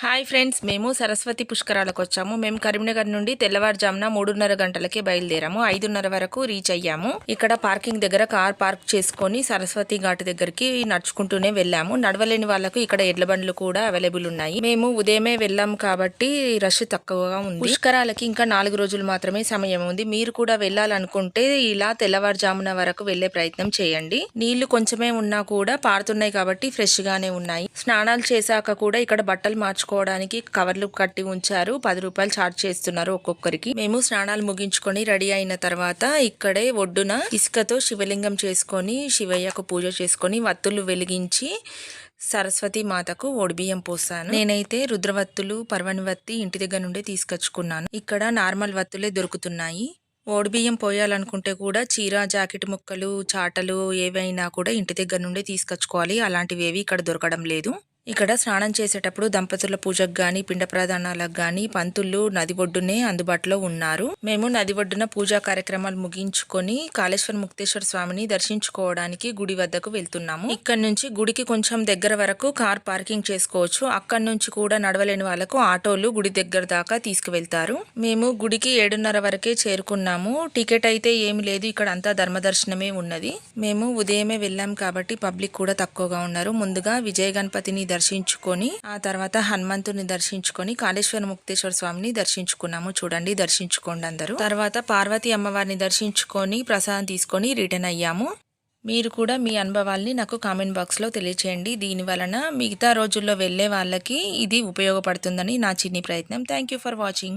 Hi friends మేము సరస్వతి పుష్కరాలకు వచ్చాము మేము కరీంనగర్ నుండి తెల్లవారుజామున మూడున్నర గంటలకే బయలుదేరాము. ఐదున్నర వరకు రీచ్ అయ్యాము. ఇక్కడ పార్కింగ్ దగ్గర కార్ పార్క్ చేసుకొని సరస్వతి ఘాట్ దగ్గరికి నడుచుకుంటూనే వెళ్ళాము. నడవలేని వాళ్ళకు ఇక్కడ ఎడ్ల బండ్లు కూడా అవైలబుల్ ఉన్నాయి. మేము ఉదయమే వెళ్ళాము కాబట్టి రష్ తక్కువగా ఉంది. పుష్కరాలకి ఇంకా నాలుగు రోజులు మాత్రమే సమయం ఉంది. మీరు కూడా వెళ్ళాలనుకుంటే ఇలా తెల్లవారుజామున వరకు వెళ్ళే ప్రయత్నం చేయండి. నీళ్ళు కొంచెమే ఉన్నా కూడా పారుతున్నాయి కాబట్టి ఫ్రెష్ గానే ఉన్నాయి. స్నానాలు చేశాక కూడా ఇక్కడ బట్టలు మార్చుకోవడానికి కవర్లు కట్టి ఉంచారు. పది రూపాయలు చార్జ్ చేస్తున్నారు ఒక్కొక్కరికి. మేము స్నానాలు ముగించుకొని రెడీ అయిన తర్వాత ఇక్కడే ఒడ్డున ఇసుకతో శివలింగం చేసుకొని శివయ్యకు పూజ చేసుకొని వత్తులు వెలిగించి సరస్వతి మాతకు ఒడిబియ్యం పోసాను. నేనైతే రుద్రవత్తులు పర్వణి వత్తి ఇంటి దగ్గర నుండి తీసుకొచ్చుకున్నాను. ఇక్కడ నార్మల్ వత్తులే దొరుకుతున్నాయి. ఓడిబియ్యం పోయాలనుకుంటే కూడా చీర జాకెట్ ముక్కలు చాటలు ఏవైనా కూడా ఇంటి దగ్గర నుండి తీసుకొచ్చుకోవాలి. అలాంటివి ఏవి ఇక్కడ దొరకడం లేదు. ఇక్కడ స్నానం చేసేటప్పుడు దంపతుల పూజకు గాని పిండ ప్రదానాలకు గాని పంతులు నది ఒడ్డునే అందుబాటులో ఉన్నారు. మేము నది ఒడ్డున పూజా కార్యక్రమాలు ముగించుకొని కాళేశ్వర ముక్తేశ్వర స్వామిని దర్శించుకోవడానికి గుడి వద్దకు వెళ్తున్నాము. ఇక్కడ నుంచి గుడికి కొంచెం దగ్గర వరకు కార్ పార్కింగ్ చేసుకోవచ్చు. అక్కడ నుంచి కూడా నడవలేని వాళ్ళకు ఆటోలు గుడి దగ్గర దాకా తీసుకువెళ్తారు. మేము గుడికి ఏడున్నర వరకే చేరుకున్నాము. టికెట్ అయితే ఏమి లేదు. ఇక్కడ అంతా ధర్మదర్శనమే ఉన్నది. మేము ఉదయమే వెళ్ళాం కాబట్టి పబ్లిక్ కూడా తక్కువగా ఉన్నారు. ముందుగా విజయ గణపతిని దర్శించుకొని ఆ తర్వాత హనుమంతుని దర్శించుకొని కాళేశ్వర ముక్తేశ్వర స్వామిని దర్శించుకున్నాము. చూడండి దర్శించుకోండి అందరూ. తర్వాత పార్వతి అమ్మవారిని దర్శించుకొని ప్రసాదం తీసుకొని రిటర్న్ అయ్యాము. మీరు కూడా మీ అనుభవాల్ని నాకు కామెంట్ బాక్స్లో తెలియచేయండి. దీని వలన మిగతా రోజుల్లో వెళ్ళే వాళ్ళకి ఇది ఉపయోగపడుతుందని నా చిన్ని ప్రయత్నం. Thank for watching